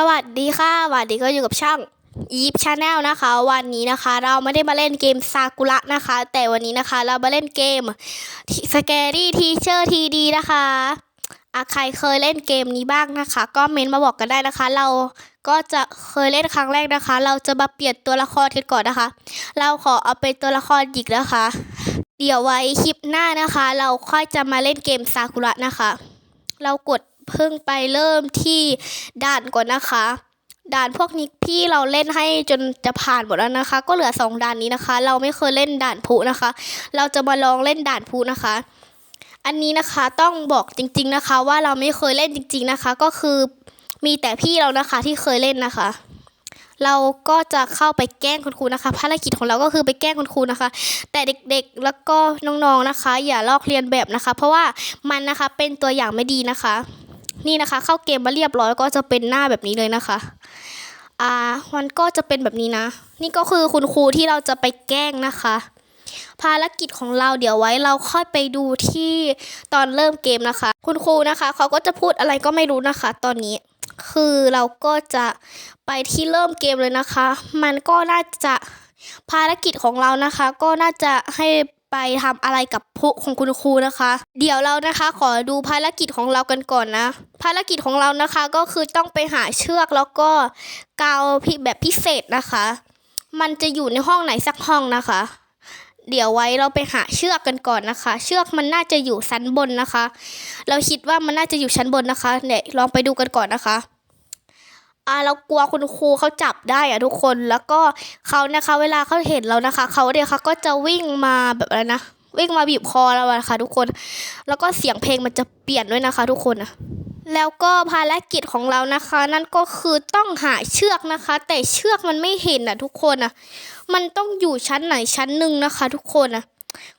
สวัสดีค่ะวันนี้ก็อยู่กับช่องยิปชาแนลนะคะ วันนี้นะคะ เราไม่ได้มาเล่นเกมซากุระนะคะ แต่วันนี้นะคะเรามาเล่นเกมสแกรี่ทีเชอร์ทีดีนะคะอะใครเคยเล่นเกมนี้บ้างนะคะ ก็เมนมาบอกกันได้นะคะ เราก็จะเคยเล่นครั้งแรกนะคะ เราจะมาเปลี่ยนตัวละครกันก่อนนะคะ เราขอเอาเป็นตัวละครหญิงนะคะ เดี๋ยวไว้คลิปหน้านะคะ เราค่อยจะมาเล่นเกมซากุระนะคะ เรากด เพิ่งไปเริ่มที่ด่านก่อนนะคะ ด่านพวกนี้พี่เราเล่นให้จนจะผ่านหมดแล้วนะคะ ก็เหลือสองด่านนี้นะคะ เราไม่เคยเล่นด่านพุนะคะ เราจะมาลองเล่นด่านพุนะคะอันนี้นะคะต้องบอกจริง ๆนะคะ ว่าเราไม่เคยเล่นจริง ๆนะคะ ก็คือมีแต่พี่เรานะคะที่เคยเล่นนะคะ เราก็จะเข้าไปแกล้งคุณครูนะคะภารกิจของเราก็คือไปแกล้งคุณครูนะคะ แต่เด็กๆแล้วก็น้องๆนะคะ อย่าลอกเลียนแบบนะคะ เพราะว่ามันนะคะเป็นตัวอย่างไม่ดีนะคะ นี่นะคะ เข้าเกมมาเรียบร้อยก็จะเป็นหน้าแบบนี้เลยนะคะ อ่ามันก็จะเป็นแบบนี้นะ นี่ก็คือคุณครูที่เราจะไปแกล้งนะคะ ภารกิจของเราเดี๋ยวไว้เราค่อยไปดูที่ตอนเริ่มเกมนะคะ คุณครูนะคะเขาก็จะพูดอะไรก็ไม่รู้นะคะ ตอนนี้ คือเราก็จะไปที่เริ่มเกมเลยนะคะ มันก็น่าจะภารกิจของเรานะคะ ก็น่าจะให้ ไปทำอะไรกับผู้ของคุณครูนะคะ เดี๋ยวเรานะคะขอดูภารกิจของเรากันก่อนนะ ภารกิจของเรานะคะก็คือต้องไปหาเชือกแล้วก็กาวพิแบบพิเศษนะคะ มันจะอยู่ในห้องไหนสักห้องนะคะ เดี๋ยวไว้เราไปหาเชือกกันก่อนนะคะ เชือกมันน่าจะอยู่ชั้นบนนะคะ เราคิดว่ามันน่าจะอยู่ชั้นบนนะคะเนี่ยลองไปดูกันก่อนนะคะ อ่าเรากลัวคุณครูเขาจับได้อะทุกคนแล้วก็เขานะคะ เวลาเขาเห็นเรานะคะเขาเดี๋ยวเขาก็จะวิ่งมาแบบอะไรนะวิ่งมาบีบคอเราอะค่ะทุกคน แล้วก็เสียงเพลงมันจะเปลี่ยนด้วยนะคะ ทุกคนนะแล้วก็ภารกิจของเรานะคะ นั่นก็คือต้องหาเชือกนะคะ แต่เชือกมันไม่เห็นอะทุกคนอะมันต้องอยู่ชั้นไหนชั้นหนึ่งนะคะ ทุกคนนะ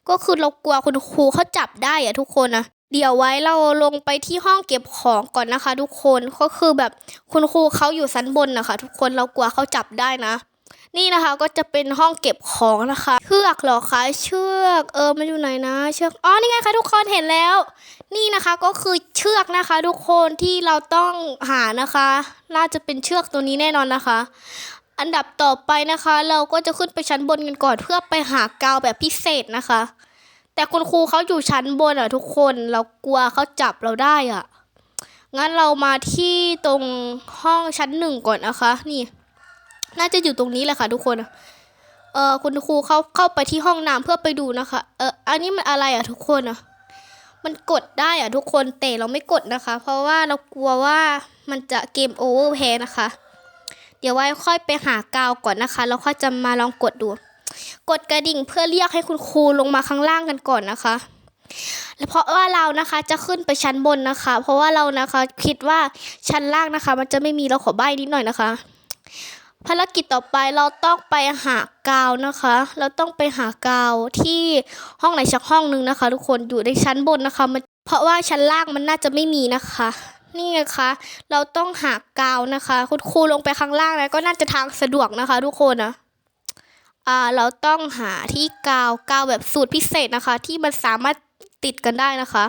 ก็คือเรากลัวคุณครูเขาจับได้อะทุกคนนะ เดี๋ยวไว้เราลงไปที่ห้องเก็บของก่อนนะคะ ทุกคนก็คือแบบคุณครูเขาอยู่ชั้นบนนะคะ ทุกคนเรากลัวเขาจับได้นะ นี่นะคะก็จะเป็นห้องเก็บของนะคะเชือกหรอคะเชือกเออมันอยู่ไหนนะ เชือกอ๋อนี่ไงคะทุกคนเห็นแล้ว นี่นะคะก็คือเชือกนะคะ ทุกคนที่เราต้องหานะคะ น่าจะเป็นเชือกตัวนี้แน่นอนนะคะ อันดับต่อไปนะคะ เราก็จะขึ้นไปชั้นบนกันก่อนเพื่อไปหากาวแบบพิเศษนะคะ แต่คุณครูเขาอยู่ชั้นบนอะทุกคนเรากลัวเขาจับเราได้อะ งั้นเรามาที่ตรงห้องชั้นหนึ่งก่อนนะคะ นี่ น่าจะอยู่ตรงนี้แหละค่ะทุกคนเออคุณครูเขาเข้าไปที่ห้องน้ำเพื่อไปดูนะคะ เอออันนี้มันอะไรอะทุกคนอะ มันกดได้อะทุกคนแต่เราไม่กดนะคะ เพราะว่าเรากลัวว่ามันจะเกมโอเวอร์แพ้นะคะ เดี๋ยวไว้ค่อยไปหากาวก่อนนะคะ แล้วค่อยจะมาลองกดดู กดกระดิ่งเพื่อเรียกให้คุณครูลงมาข้างล่างกันก่อนนะคะแล้วเพราะว่าเรานะคะจะขึ้นไปชั้นบนนะคะ เพราะว่าเรานะคะคิดว่าชั้นล่างนะคะ มันจะไม่มีเราขอใบ้นิดหน่อยนะคะ ภารกิจต่อไปเราต้องไปหากาวนะคะ เราต้องไปหากาวที่ห้องไหนสักห้องหนึ่งนะคะ ทุกคนอยู่ในชั้นบนนะคะมันเพราะว่าชั้นล่างมันน่าจะไม่มีนะคะนี่ไงคะ เราต้องหากาวนะคะ คุณครูลงไปข้างล่างนะก็น่าจะทางสะดวกนะคะ ทุกคนนะ เราต้องหาที่กาวกาวแบบสูตรพิเศษนะคะ ที่มันสามารถติดกันได้นะคะ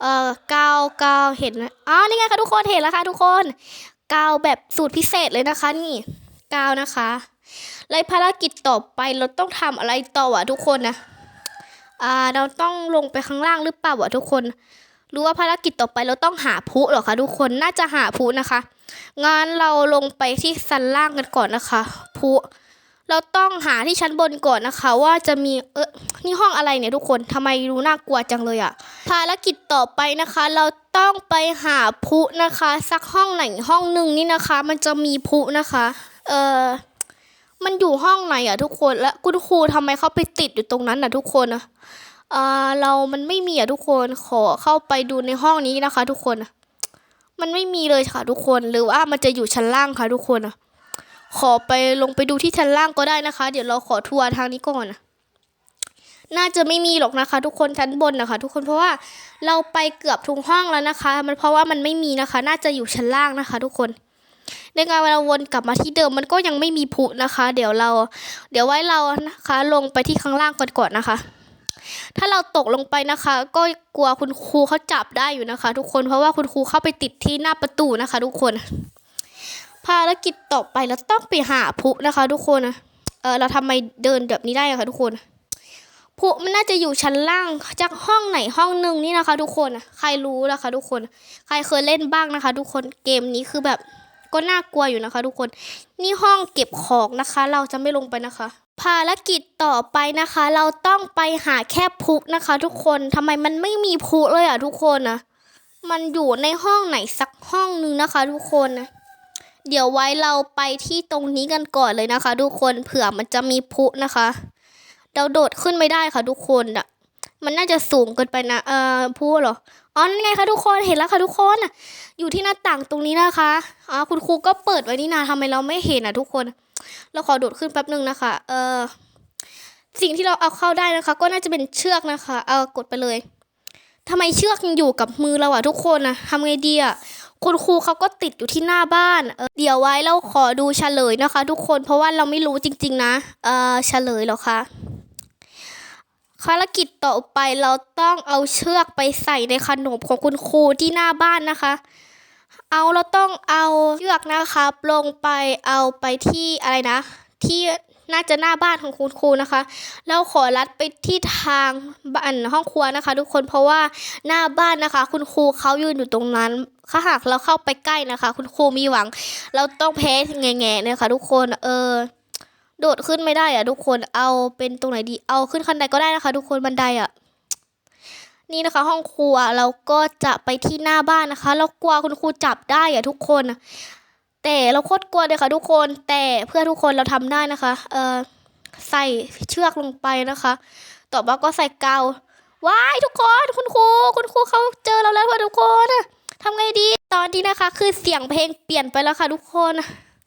เอ่อกาวกาวเห็นไหมอ๋อนี่ไงคะทุกคนเห็นแล้วค่ะทุกคนกาวแบบสูตรพิเศษเลยนะคะ นี่กาวนะคะแล้วภารกิจต่อไปเราต้องทำอะไรต่อวะทุกคนนะอ่าเราต้องลงไปข้างล่างหรือเปล่าวะทุกคนรือว่าภารกิจต่อไปเราต้องหาพุหรอคะทุกคนน่าจะหาพุนะคะงั้นเราลงไปที่ชั้นล่างกันก่อนนะคะพุ เราต้องหาที่ชั้นบนก่อนนะคะ ว่าจะมีเออนี่ห้องอะไรเนี่ยทุกคนทำไมรู้น่ากลัวจังเลยอะภารกิจต่อไปนะคะ เราต้องไปหาพุนะคะ สักห้องไหนห้องหนึ่งนี่นะคะ มันจะมีพุนะคะ เออมันอยู่ห้องไหนอะทุกคนและคุณครูทำไมเขาไปติดอยู่ตรงนั้นอะทุกคนอะอ่าเรามันไม่มีอะทุกคนขอเข้าไปดูในห้องนี้นะคะ ทุกคนอะมันไม่มีเลยค่ะทุกคนหรือว่ามันจะอยู่ชั้นล่างค่ะทุกคนอะ ขอไปลงไปดูที่ชั้นล่างก็ได้นะคะ เดี๋ยวเราขอทัวร์ทางนี้ก่อนน่าจะไม่มีหรอกนะคะ ทุกคนชั้นบนนะคะ ทุกคนเพราะว่าเราไปเกือบทุกห้องแล้วนะคะ มันเพราะว่ามันไม่มีนะคะ น่าจะอยู่ชั้นล่างนะคะ ทุกคนในการเวลาวนกลับมาที่เดิมมันก็ยังไม่มีผุนะคะ เดี๋ยวเรา เดี๋ยวไว้เรานะคะ ลงไปที่ข้างล่างก่อนก่อนนะคะ ถ้าเราตกลงไปนะคะ ก็กลัวคุณครูเขาจับได้อยู่นะคะ ทุกคนเพราะว่าคุณครูเข้าไปติดที่หน้าประตูนะคะ ทุกคน ภารกิจต่อไปเราต้องไปหาพุนะคะ ทุกคนนะเออเราทำไมเดินแบบนี้ได้อะคะทุกคนพุมันน่าจะอยู่ชั้นล่างจากห้องไหนห้องหนึ่งนี่นะคะ ทุกคนใครรู้นะคะ ทุกคน ใครเคยเล่นบ้างนะคะ ทุกคนเกมนี้คือแบบก็น่ากลัวอยู่นะคะ ทุกคนนี่ห้องเก็บของนะคะ เราจะไม่ลงไปนะคะ ภารกิจต่อไปนะคะ เราต้องไปหาแค่พลุนะคะ ทุกคนทำไมมันไม่มีพุเลยอะทุกคนนะมันอยู่ในห้องไหนสักห้องนึงนะคะ ทุกคนนะ เดี๋ยวไว้เราไปที่ตรงนี้กันก่อนเลยนะคะ ทุกคนเผื่อมันจะมีพุนะคะเราโดดขึ้นไม่ได้ค่ะทุกคนอะมันน่าจะสูงเกินไปนะเอ่อพลุเหรออ๋อนั่นไงคะทุกคนเห็นแล้วค่ะทุกคนน่ะอยู่ที่หน้าต่างตรงนี้นะคะอ๋อคุณครูก็เปิดไว้นี่นาทำไมเราไม่เห็นอะทุกคน เราขอโดดขึ้นแป๊บหนึ่งนะคะเออสิ่งที่เราเอาเข้าได้นะคะ ก็น่าจะเป็นเชือกนะคะ เอากดไปเลยทำไมเชือกยังอยู่กับมือเราอะทุกคนนะทำไงดีอะ คุณครูเขาก็ติดอยู่ที่หน้าบ้านเออเดี๋ยวไว้เราขอดูเฉลยนะคะ ทุกคนเพราะว่าเราไม่รู้จริง ๆ นะเออเฉลยหรอคะภารกิจต่อไปเราต้องเอาเชือกไปใส่ในขนมของคุณครูที่หน้าบ้านนะคะ เอาเราต้องเอาเชือกนะคะลงไปเอาไปที่อะไรนะ ที่ น่าจะหน้าบ้านของคุณครูนะคะแล้วขอรัดไปที่ทางบ้านห้องครัวนะคะ ทุกคนเพราะว่าหน้าบ้านนะคะ คุณครูเขายืนอยู่ตรงนั้นถ้าหากเราเข้าไปใกล้นะคะ คุณครูมีหวัง เราต้องแพ้แง่ๆนะคะทุกคนเออโดดขึ้นไม่ได้อะทุกคนเอาเป็นตรงไหนดีเอาขึ้นคันไดก็ได้นะคะ ทุกคนบันไดอะนี่นะคะ ห้องครัวเราก็จะไปที่หน้าบ้านนะคะ เรากลัวคุณครูจับได้อะทุกคน แต่เราโคตรกลัวเลยค่ะทุกคนแต่เพื่อทุกคนเราทำได้นะคะ เออใส่เชือกลงไปนะคะ ต่อมาก็ใส่กาวว้ายทุกคนคุณครูคุณครูเขาเจอเราแล้วค่ะทุกคนทำไงดีตอนนี้นะคะ คือเสียงเพลงเปลี่ยนไปแล้วค่ะทุกคน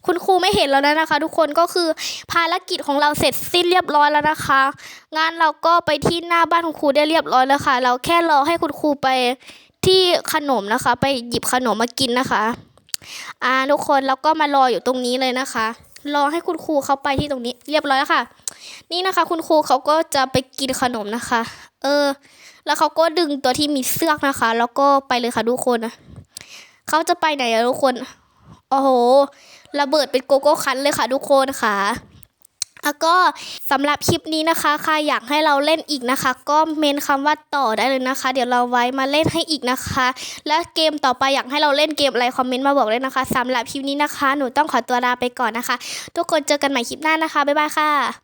คุณครูไม่เห็นแล้วนะคะ ทุกคนก็คือภารกิจของเราเสร็จสิ้นเรียบร้อยแล้วนะคะงานเราก็ไปที่หน้าบ้านคุณครูได้เรียบร้อยแล้วค่ะ เราแค่รอให้คุณครูไปที่ขนมนะคะ ไปหยิบขนมมากินนะคะ อ่าทุกคนเราก็มารออยู่ตรงนี้เลยนะคะ รอให้คุณครูเขาไปที่ตรงนี้ เรียบร้อยแล้วค่ะ นี่นะคะ คุณครูเขาก็จะไปกินขนมนะคะ เออ แล้วเขาก็ดึงตัวที่มีเสื้อนะคะ แล้วก็ไปเลยค่ะทุกคนนะเขาจะไปไหนอะทุกคนโอ้โหระเบิดเป็นโกโก้คันเลยค่ะทุกคนค่ะ แล้วก็สำหรับคลิปนี้นะคะใครอยากให้เราเล่นอีกนะคะ ก็เมนคำว่าต่อได้เลยนะคะ เดี๋ยวเราไว้มาเล่นให้อีกนะคะ และเกมต่อไปอยากให้เราเล่นเกมอะไรคอมเมนต์มาบอกเลยนะคะสำหรับคลิปนี้นะคะ หนูต้องขอตัวลาไปก่อนนะคะ ทุกคนเจอกันใหม่คลิปหน้านะคะบ๊ายบายค่ะ